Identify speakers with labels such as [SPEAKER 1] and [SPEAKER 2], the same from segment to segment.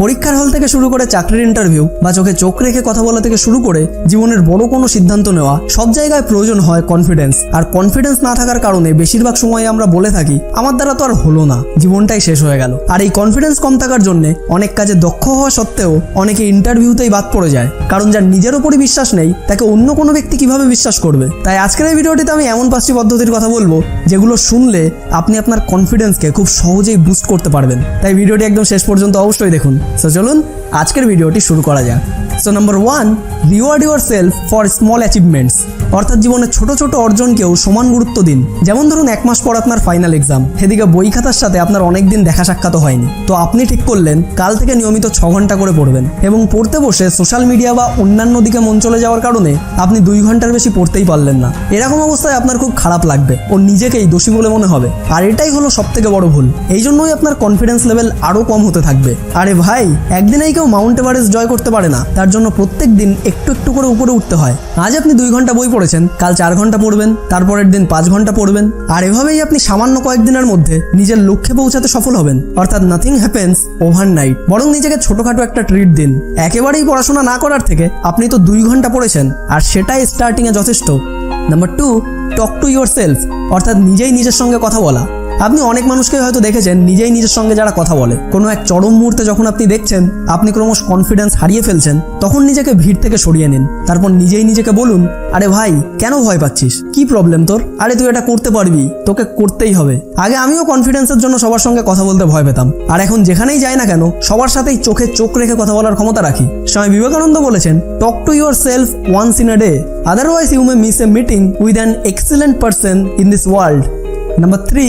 [SPEAKER 1] পরীক্ষার হল থেকে শুরু করে চাকরির ইন্টারভিউ বা চোখে চোখ রেখে কথা বলা থেকে শুরু করে জীবনের বড় কোনো সিদ্ধান্ত নেওয়া, সব জায়গায় প্রয়োজন হয় কনফিডেন্স আর কনফিডেন্স না থাকার কারণে বেশিরভাগ সময় আমরা বলে থাকি, আমার দ্বারা তো আর হলো না, জীবনটাই শেষ হয়ে গেল। আর এই কনফিডেন্স কম থাকার জন্য অনেক কাজে দক্ষ হওয়া সত্ত্বেও অনেকে ইন্টারভিউতেই বাদ পড়ে যায়, কারণ যার নিজের উপরই বিশ্বাস নেই, তাকে অন্য কোনো ব্যক্তি কীভাবে বিশ্বাস করবে? তাই আজকের এই ভিডিওটিতে আমি এমন পাঁচটি পদ্ধতির কথা বলব, যেগুলো শুনলে আপনি আপনার কনফিডেন্সকে খুব সহজেই বুস্ট করতে পারবেন। তাই ভিডিওটি একদম শেষ পর্যন্ত অবশ্যই দেখুন। সো চলুন আজকের ভিডিওটি শুরু করা যাক। So number one reward yourself for small achievements অর্থাৎ জীবনের ছোট ছোট অর্জনকেও সমান গুরুত্ব দিন। যেমন ধরুন, এক মাস পর আপনার ফাইনাল এক্সাম সেদিকে বই খাতার সাথে আপনার অনেক দিন দেখা সাক্ষাৎ হয়নি। তো আপনি ঠিক করলেন, কাল থেকে নিয়মিত ছ ঘণ্টা করে পড়বেন। এবং পড়তে বসে সোশ্যাল মিডিয়া বা অন্যান্য দিকে মন চলে যাওয়ার কারণে আপনি দুই ঘণ্টার বেশি পড়তেই পারলেন না। এরকম অবস্থায় আপনার খুব খারাপ লাগবে ও নিজেকেই দোষী বলে মনে হবে। আর এটাই হলো সব থেকে বড় ভুল। এই জন্যই আপনার কনফিডেন্স লেভেল আরও কম হতে থাকবে। আরে ভাই একদিনেই কেউ মাউন্ট এভারেস্ট জয় করতে পারে না। তার জন্য প্রত্যেক দিন একটু একটু করে উপরে উঠতে হয়। আজ আপনি দুই ঘণ্টা বই পড়েছেন, কাল চার ঘণ্টা পড়বেন, তারপরের দিন পাঁচ ঘণ্টা পড়বেন, আর এভাবেই আপনি সামান্য কয়েকদিনের মধ্যে নিজের লক্ষ্যে পৌঁছাতে সফল হবেন। অর্থাৎ নাথিং হ্যাপেন্স ওভার নাইট বরং নিজেকে ছোটখাটো একটা ট্রিট দিন। একেবারেই পড়াশোনা না করার থেকে আপনি তো দুই ঘণ্টা পড়েছেন, আর সেটাই স্টার্টিংয়ে যথেষ্ট। Number two talk to yourself অর্থাৎ নিজেই নিজের সঙ্গে কথা বলা। আপনি অনেক মানুষকে হয়তো দেখেছেন, নিজেই নিজের সঙ্গে যারা কথা বলে। কোনো এক চরম মুহূর্তে যখন আপনি দেখছেন, আপনি ক্রমশ কনফিডেন্স হারিয়ে ফেলছেন, তখন নিজেকে ভিড় থেকে সরিয়ে নিন। তারপর নিজেই নিজেকে বলুন, আরে ভাই, কেন ভয় পাচ্ছিস? কি প্রবলেম তোর? আরে তুই এটা করতে পারবি, তোকে করতেই হবে। আগে আমিও কনফিডেন্সের জন্য সবার সঙ্গে কথা বলতে ভয় পেতাম। আর এখন যেখানেই যাই না কেন, সবার সাথেই চোখে চোখ রেখে কথা বলার ক্ষমতা রাখি। স্বামী বিবেকানন্দ বলেছেন talk to yourself once in a day otherwise you may miss a meeting with an excellent person in this world number three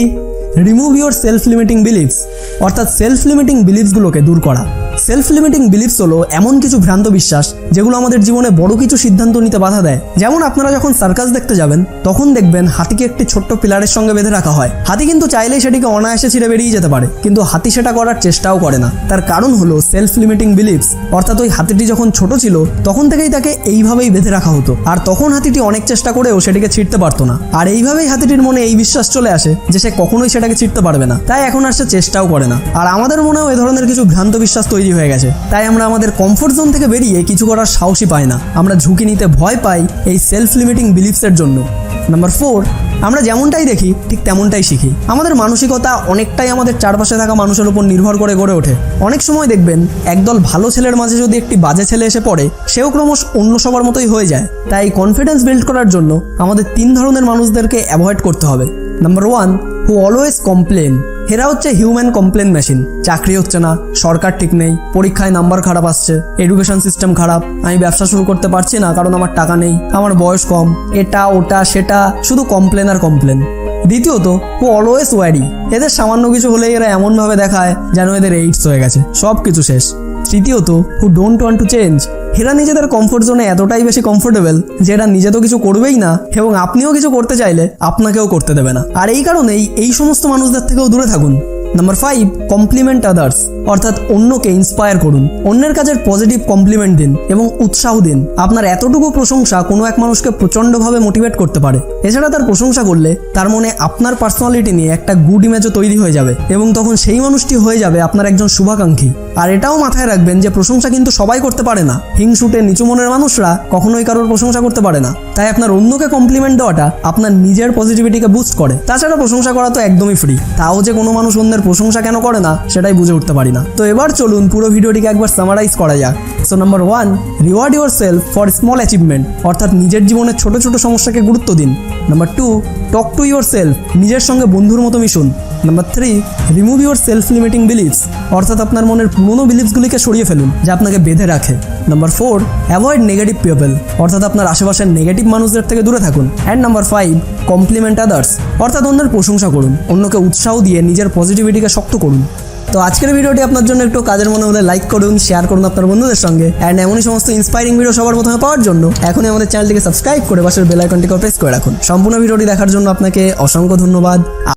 [SPEAKER 1] remove yourself limiting beliefs অর্থাৎ সেলফ লিমিটিং বিলিভসগুলোকে দূর করা। সেলফ লিমিটিং বিলিভস হলো এমন কিছু ভ্রান্ত বিশ্বাস যেগুলো আমাদের জীবনে বড় কিছু সিদ্ধান্ত নিতে বাধা দেয়। যেমন আপনারা যখন সার্কাস দেখতে যাবেন, তখন দেখবেন হাতিকে একটি ছোট্ট পিলারের সঙ্গে বেঁধে রাখা হয়। হাতি কিন্তু চাইলেই সেটিকে অনায়াসে ছিঁড়ে বেরিয়ে যেতে পারে, কিন্তু হাতি সেটা করার চেষ্টাও করে না। তার কারণ হলো সেলফ লিমিটিং বিলিভস অর্থাৎ ওই হাতিটি যখন ছোট ছিল, তখন থেকেই তাকে এইভাবেই বেঁধে রাখা হতো। আর তখন হাতিটি অনেক চেষ্টা করেও সেটিকে ছিঁড়তে পারতো না। আর এইভাবেই হাতিটির মনে এই বিশ্বাস চলে আসে যে সে কখনোই সেটাকে ছিঁড়তে পারবে না। তাই এখন আর সে চেষ্টাও করে না। আর আমাদের মনেও এ ধরনের কিছু ভ্রান্ত বিশ্বাস তৈরি হয়ে গেছে। তাই আমরা আমাদের কমফোর্ট জোন থেকে বেরিয়ে কিছু করার সাহসই পাই না। আমরা ঝুঁকি নিতে ভয় পাই এই সেলফ লিমিটিং বিলিফসের জন্য। নাম্বার ফোর আমরা যেমনটাই দেখি, ঠিক তেমনটাই শিখি। আমাদের মানসিকতা অনেকটাই আমাদের চারপাশে থাকা মানুষের উপর নির্ভর করে গড়ে ওঠে। অনেক সময় দেখবেন, একদল ভালো ছেলের মাঝে যদি একটি বাজে ছেলে এসে পড়ে, সেও ক্রমশ অন্য সবার মতোই হয়ে যায়। তাই কনফিডেন্স বিল্ড করার জন্য আমাদের তিন ধরনের মানুষদেরকে অ্যাভয়েড করতে হবে। Number one who always complain এরা হচ্ছে হিউম্যান কমপ্লেন মেশিন চাকরি হচ্ছে না, সরকার ঠিক নেই, পরীক্ষায় নাম্বার খারাপ আসছে এডুকেশন সিস্টেম খারাপ। আমি ব্যবসা শুরু করতে পারছি না কারণ আমার টাকা নেই, আমার বয়স কম। এটা, ওটা, সেটা, শুধু কমপ্লেন আর কমপ্লেন দ্বিতীয়ত হু অলওয়েজ ওয়ারি এদের সামান্য কিছু হলেই এরা এমনভাবে দেখায় যেন এদের এইডস হয়ে গেছে। সব কিছু শেষ। তৃতীয়ত who don't want to change এরা নিজেদের কমফোর্ট জোনে এতটাই বেশি কমফোর্টেবল যে এরা নিজে তো কিছু করবেই না এবং আপনিও কিছু করতে চাইলে আপনাকেও করতে দেবে না। আর এই কারণেই এই সমস্ত মানুষদের থেকেও দূরে থাকুন। নাম্বার ফাইভ কমপ্লিমেন্ট আদার্স অর্থাৎ অন্যকে ইন্সপায়ার করুন। অন্যের কাজের পজিটিভ কমপ্লিমেন্ট দিন এবং উৎসাহ দিন। আপনার এতটুকু প্রশংসা কোনো এক মানুষকে প্রচণ্ডভাবে মোটিভেট করতে পারে। এছাড়া তার প্রশংসা করলে তার মনে আপনার পার্সোনালিটি নিয়ে একটা গুড ইমেজও তৈরি হয়ে যাবে এবং তখন সেই মানুষটি হয়ে যাবে আপনার একজন শুভাকাঙ্ক্ষী। আর এটাও মাথায় রাখবেন যে প্রশংসা কিন্তু সবাই করতে পারে না। হিংসুটে নিচু মনের মানুষরা কখনোই কারোর প্রশংসা করতে পারে না। তাই আপনার অন্যকে কমপ্লিমেন্ট দেওয়াটা আপনার নিজের পজিটিভিটিকে বুস্ট করে। তাছাড়া প্রশংসা করা তো একদমই ফ্রি তাও যে কোনো মানুষ অন্যের প্রশংসা কেন করে না, সেটাই বুঝে উঠতে পারি না। তো এবার চলুন পুরো ভিডিওটিকে একবার সামারাইজ করা যাক। So number one reward yourself for small achievement অর্থাৎ নিজের জীবনের ছোট ছোট সমস্যাকে গুরুত্ব দিন। Number two talk to yourself নিজের সঙ্গে বন্ধুর মতো মিশুন। Number three remove yourself limiting beliefs অর্থাৎ আপনার মনের পুরনো বিলিভসগুলিকে সরিয়ে ফেলুন, যা আপনাকে বেঁধে রাখে। Number four avoid negative people অর্থাৎ আপনার আশেপাশের নেগেটিভ মানুষদের থেকে দূরে থাকুন। And number five compliment others অর্থাৎ অন্যের প্রশংসা করুন, অন্যকে উৎসাহ দিয়ে নিজের পজিটিভিটিকে শক্ত করুন। তো আজকের ভিডিওটি আপনার জন্য একটু কাজের মনে হলে লাইক করুন শেয়ার করুন আপনার বন্ধুদের সঙ্গে। অ্যান্ড এমনই সমস্ত ইন্সপায়ারিং ভিডিও সবার প্রথমে পাওয়ার জন্য এখনই আমাদের চ্যানেলটিকে সাবস্ক্রাইব করে পাশের বেল আইকনটিকে প্রেস করে রাখুন। সম্পূর্ণ ভিডিওটি দেখার জন্য আপনাকে অসংখ্য ধন্যবাদ।